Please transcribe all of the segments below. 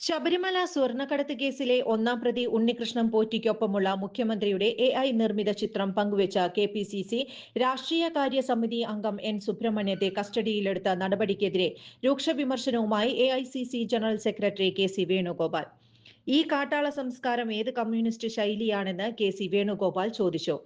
Sabarimala സ്വർണക്കടത്ത് കേസിലെ ഒന്നാം പ്രതി ഉണ്ണികൃഷ്ണൻ പോറ്റിക്കൊപ്പമുള്ള മുഖ്യമന്ത്രിയുടെ എ ഐ നിർമ്മിത ചിത്രം പങ്കുവച്ച കെ പി സി സി രാഷ്ട്രീയ കാര്യ സമിതി അംഗം എൻ സുബ്രഹ്മണ്യത്തെ കസ്റ്റഡിയിലെടുത്ത നടപടിക്കെതിരെ രൂക്ഷ വിമർശനവുമായി A I C C general secretary K C Venugopal. ഈ കാട്ടാള സംസ്കാരം ഏത് കമ്മ്യൂണിസ്റ്റ് ശൈലിയാണെന്ന് കെ സി വേണുഗോപാൽ ചോദിച്ചു.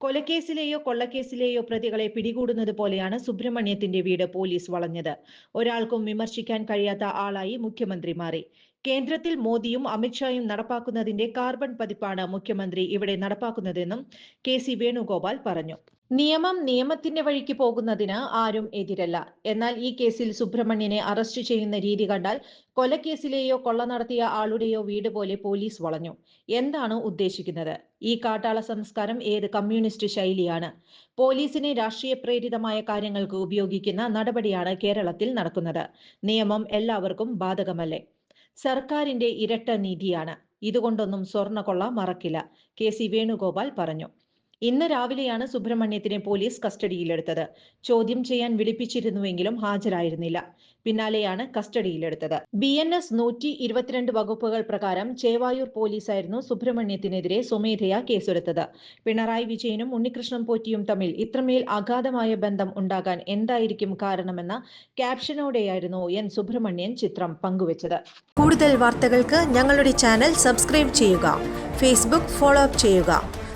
കൊലക്കേസിലെയോ കൊള്ളക്കേസിലെയോ പ്രതികളെ പിടികൂടുന്നത് പോലെയാണ് സുബ്രഹ്മണ്യത്തിന്റെ വീട് പോലീസ് വളഞ്ഞത്. ഒരാൾക്കും വിമർശിക്കാൻ കഴിയാത്ത ആളായി മുഖ്യമന്ത്രി മാറി. കേന്ദ്രത്തിൽ മോദിയും അമിത്ഷായും നടപ്പാക്കുന്നതിന്റെ കാർബൺ പതിപ്പാണ് മുഖ്യമന്ത്രി ഇവിടെ നടപ്പാക്കുന്നതെന്നും കെ സി വേണുഗോപാൽ പറഞ്ഞു. നിയമം നിയമത്തിന്റെ വഴിക്ക് പോകുന്നതിന് ആരും എതിരല്ല. എന്നാൽ ഈ കേസിൽ സുബ്രഹ്മണ്യനെ അറസ്റ്റ് ചെയ്യുന്ന രീതി കണ്ടാൽ കൊലക്കേസിലെയോ കൊള്ള നടത്തിയ ആളുടെയോ വീട് പോലെ പോലീസ് വളഞ്ഞു. എന്താണ് ഉദ്ദേശിക്കുന്നത്? ഈ കാട്ടാള സംസ്കാരം ഏത് കമ്മ്യൂണിസ്റ്റ് ശൈലിയാണ്? പോലീസിനെ രാഷ്ട്രീയ പ്രേരിതമായ കാര്യങ്ങൾക്ക് ഉപയോഗിക്കുന്ന നടപടിയാണ് കേരളത്തിൽ നടക്കുന്നത്. നിയമം എല്ലാവർക്കും ബാധകമല്ലേ? സർക്കാരിന്റെ ഇരട്ട നീതിയാണ്. ഇതുകൊണ്ടൊന്നും സ്വർണക്കൊള്ള മറക്കില്ല. കെ സി വേണുഗോപാൽ പറഞ്ഞു. ഇന്ന് രാവിലെയാണ് സുബ്രഹ്മണ്യത്തിനെ പോലീസ് കസ്റ്റഡിയിലെടുത്തത്. ചോദ്യം ചെയ്യാൻ വിളിപ്പിച്ചിരുന്നുവെങ്കിലും ഹാജരായിരുന്നില്ല. പിന്നാലെയാണ് കസ്റ്റഡിയിലെടുത്തത്. ബി എൻ എസ് നൂറ്റി ഇരുപത്തിരണ്ട് വകുപ്പുകൾ പ്രകാരം ചേവായൂർ പോലീസായിരുന്നു സുബ്രഹ്മണ്യത്തിനെതിരെ സ്വമേധയാ കേസെടുത്തത്. പിണറായി വിജയനും ഉണ്ണികൃഷ്ണൻ പോറ്റിയും തമ്മിൽ ഇത്രമേൽ അഗാധമായ ബന്ധം ഉണ്ടാകാൻ എന്തായിരിക്കും കാരണമെന്ന ക്യാപ്ഷനോടെയായിരുന്നു എൻ സുബ്രഹ്മണ്യൻ ചിത്രം പങ്കുവച്ചത്. കൂടുതൽ വാർത്തകൾക്ക് ഞങ്ങളുടെ ചാനൽ സബ്സ്ക്രൈബ് ചെയ്യുക. ഫേസ്ബുക്ക് ഫോളോ അപ്പ് ചെയ്യുക.